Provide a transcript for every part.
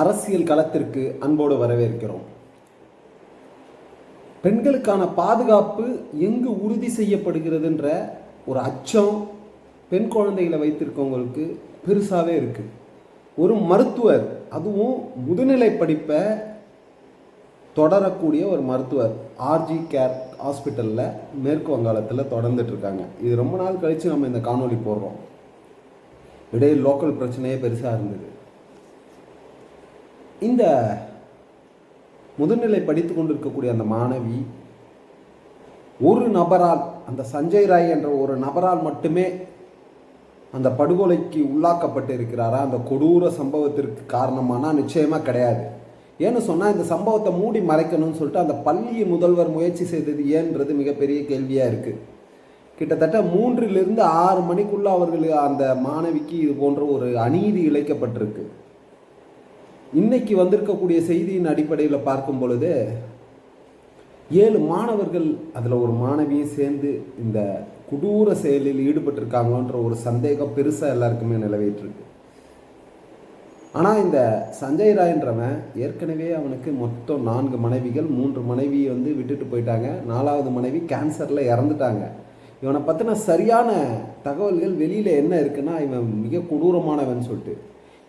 அரசியல் களத்திற்கு அன்போடு வரவேற்கிறோம். பெண்களுக்கான பாதுகாப்பு எங்கு உறுதி செய்யப்படுகிறதுன்ற ஒரு அச்சம் பெண் குழந்தைகளை வைத்திருக்கவங்களுக்கு பெருசாகவே இருக்குது ஒரு மருத்துவர் அதுவும் முதுநிலை படிப்பை தொடரக்கூடிய ஒரு மருத்துவர் ஆர்ஜி கேர் ஹாஸ்பிட்டலில் மேற்கு வங்காளத்தில் தொடர்ந்துட்டு இருக்காங்க இது ரொம்ப நாள் கழித்து நம்ம இந்த காணொளி போடுறோம். இடையில் லோக்கல் பிரச்சனையே பெருசாக இருந்தது. இந்த முதுநிலை படித்து கொண்டிருக்கக்கூடிய அந்த மாணவி ஒரு நபரால் அந்த சஞ்சய் ராய் என்ற ஒரு நபரால் மட்டுமே அந்த படுகொலைக்கு உள்ளாக்கப்பட்டு இருக்கிறாரா அந்த கொடூர சம்பவத்திற்கு காரணமானா? நிச்சயமாக கிடையாது. ஏன்னு சொன்னால் இந்த சம்பவத்தை மூடி மறைக்கணும்னு சொல்லிட்டு அந்த பள்ளி முதல்வர் முயற்சி செய்தது ஏன்றது மிகப்பெரிய கேள்வியாக இருக்குது கிட்டத்தட்ட மூன்றிலிருந்து ஆறு மணிக்குள்ளே அவர்கள் அந்த மாணவிக்கு இது போன்ற ஒரு அநீதி இழைக்கப்பட்டிருக்கு. இன்னைக்கு வந்திருக்கக்கூடிய செய்தியின் அடிப்படையில் பார்க்கும் பொழுது ஏழு மாணவர்கள் அதில் ஒரு மாணவியும் சேர்ந்து இந்த கொடூர செயலில் ஈடுபட்டிருக்காங்கன்ற ஒரு சந்தேகம் பெருசாக எல்லாருக்குமே நிலவிட்டுருக்கு ஆனால் இந்த சஞ்சய் ராயன்றவன் ஏற்கனவே அவனுக்கு மொத்தம் நான்கு மனைவிகள் மூன்று மனைவி வந்து விட்டுட்டு போயிட்டாங்க. நாலாவது மனைவி கேன்சரில் இறந்துட்டாங்க. இவனை பற்றின சரியான தகவல்கள் வெளியில் என்ன இருக்குன்னா இவன் மிக கொடூரமானவன் சொல்லிட்டு.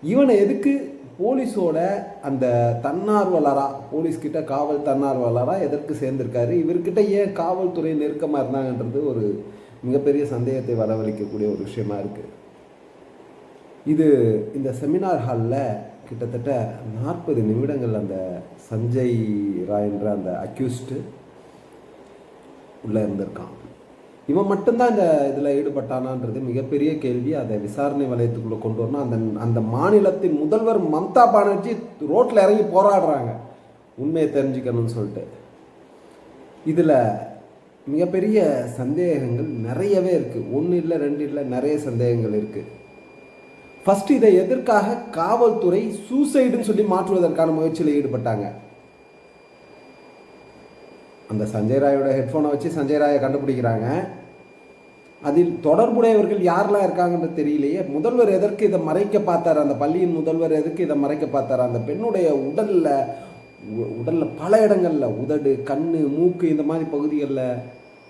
இவனை எதுக்கு போலீஸோட அந்த தன்னார்வலராக போலீஸ்கிட்ட காவல் தன்னார்வலராக எதற்கு சேர்ந்திருக்காரு? இவர்கிட்ட ஏன் காவல்துறை நெருக்கமாக இருந்தாங்கன்றது ஒரு மிகப்பெரிய சந்தேகத்தை வரவழைக்கக்கூடிய ஒரு விஷயமா இருக்குது இது இந்த செமினார் ஹாலில் கிட்டத்தட்ட நாற்பது நிமிடங்கள் அந்த சஞ்சய் ராய்ன்ற அந்த அக்யூஸ்டு உள்ளே இருந்திருக்கான். இவன் மட்டும்தான் இந்த இதில் ஈடுபட்டானான்றது மிகப்பெரிய கேள்வி. அதை விசாரணை வலயத்துக்குள்ளே கொண்டு வரணும். அந்த அந்த மாநிலத்தின் முதல்வர் மம்தா பானர்ஜி ரோட்டில் இறங்கி போராடுறாங்க. உண்மையை தெரிஞ்சுக்கணும்னு சொல்லிட்டு. இதில் மிகப்பெரிய சந்தேகங்கள் நிறையவே இருக்குது ஒன்று இல்லை ரெண்டு இல்லை நிறைய சந்தேகங்கள் இருக்குது ஃபஸ்ட்டு இதை எதற்காக காவல்துறை சூசைடுன்னு சொல்லி மாற்றுவதற்கான முயற்சியில் ஈடுபட்டாங்க. அந்த சஞ்சய் ராயோட ஹெட்ஃபோனை வச்சு சஞ்சய் ராயை கண்டுபிடிக்கிறாங்க. அதில் தொடர்புடையவர்கள் யாரெல்லாம் இருக்காங்கன்றது தெரியலையே. முதல்வர் எதற்கு இதை மறைக்க பார்த்தார்? அந்த பள்ளியின் முதல்வர் எதற்கு இதை மறைக்க பார்த்தார்? அந்த பெண்ணுடைய உடலில் உடலில் பல இடங்களில் உதடு கண் மூக்கு இந்த மாதிரி பகுதிகளில்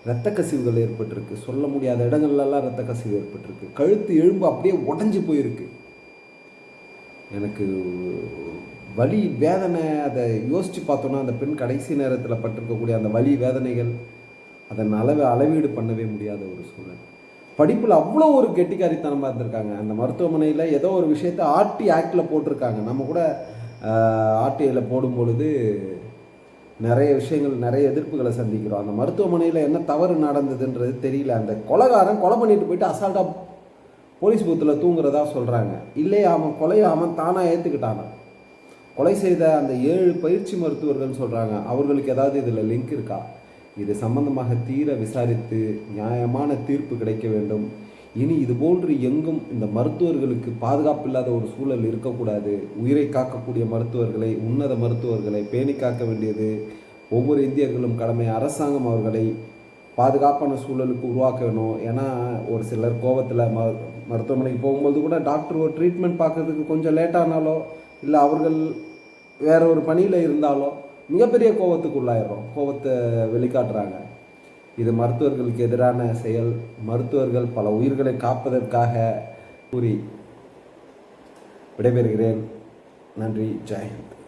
இரத்த கசிவுகள் ஏற்பட்டிருக்கு. சொல்ல முடியாத இடங்கள்லாம் இரத்த கசிவு ஏற்பட்டிருக்கு. கழுத்து எலும்பு அப்படியே உடஞ்சி போயிருக்கு. எனக்கு வலி வேதனை அதை யோசித்து பார்த்தோன்னா அந்த பெண் கடைசி நேரத்தில் பட்டிருக்கக்கூடிய அந்த வலி வேதனைகள் அதன் அளவு அளவீடு பண்ணவே முடியாத ஒரு சூழல். படிப்பில் அவ்வளோ ஒரு கெட்டிக்காரித்தனமாக இருந்திருக்காங்க. அந்த மருத்துவமனையில் ஏதோ ஒரு விஷயத்தை ஆர்டி ஆக்டில் போட்டிருக்காங்க. நம்ம கூட ஆர்டிஐயில் போடும் பொழுது நிறைய விஷயங்கள் நிறைய எதிர்ப்புகளை சந்திக்கிறோம். அந்த மருத்துவமனையில் என்ன தவறு நடந்ததுன்றது தெரியல. அந்த கொலைகாரன் கொலை பண்ணிட்டு போயிட்டு அசால்ட்டாக போலீஸ் பூத்தில் தூங்குறதா சொல்கிறாங்க இல்லையே அவன் கொலையை அவன் தானாக ஏற்றுக்கிட்டானா கொலை செய்த அந்த ஏழு பயிற்சி மருத்துவர்கள் சொல்கிறாங்க அவர்களுக்கு ஏதாவது இதில் லிங்க் இருக்கா? இது சம்பந்தமாக தீர விசாரித்து நியாயமான தீர்ப்பு கிடைக்க வேண்டும். இனி இது போன்று எங்கும் இந்த மருத்துவர்களுக்கு பாதுகாப்பு இல்லாத ஒரு சூழல் இருக்கக்கூடாது. உயிரை காக்கக்கூடிய மருத்துவர்களை உன்னத மருத்துவர்களை பேணி காக்க வேண்டியது ஒவ்வொரு இந்தியர்களும் கடமை. அரசாங்கம் அவர்களை பாதுகாப்பான சூழலுக்கு உருவாக்கணும். ஏன்னா ஒரு சிலர் கோபத்தில் ம மருத்துவமனைக்கு போகும்போது கூட டாக்டர் ஒரு ட்ரீட்மெண்ட் பார்க்குறதுக்கு கொஞ்சம் லேட்டானாலோ இல்லை அவர்கள் வேற ஒரு பணியில் இருந்தாலும் மிகப்பெரிய கோவத்துக்கு உள்ளாயிடுறோம். கோவத்தை வெளிக்காட்டுறாங்க. இது மருத்துவர்களுக்கு எதிரான செயல். மருத்துவர்கள் பல உயிர்களை காப்பதற்காக கூறி விடைபெறுகிறேன். நன்றி. ஜெயஹிந்த்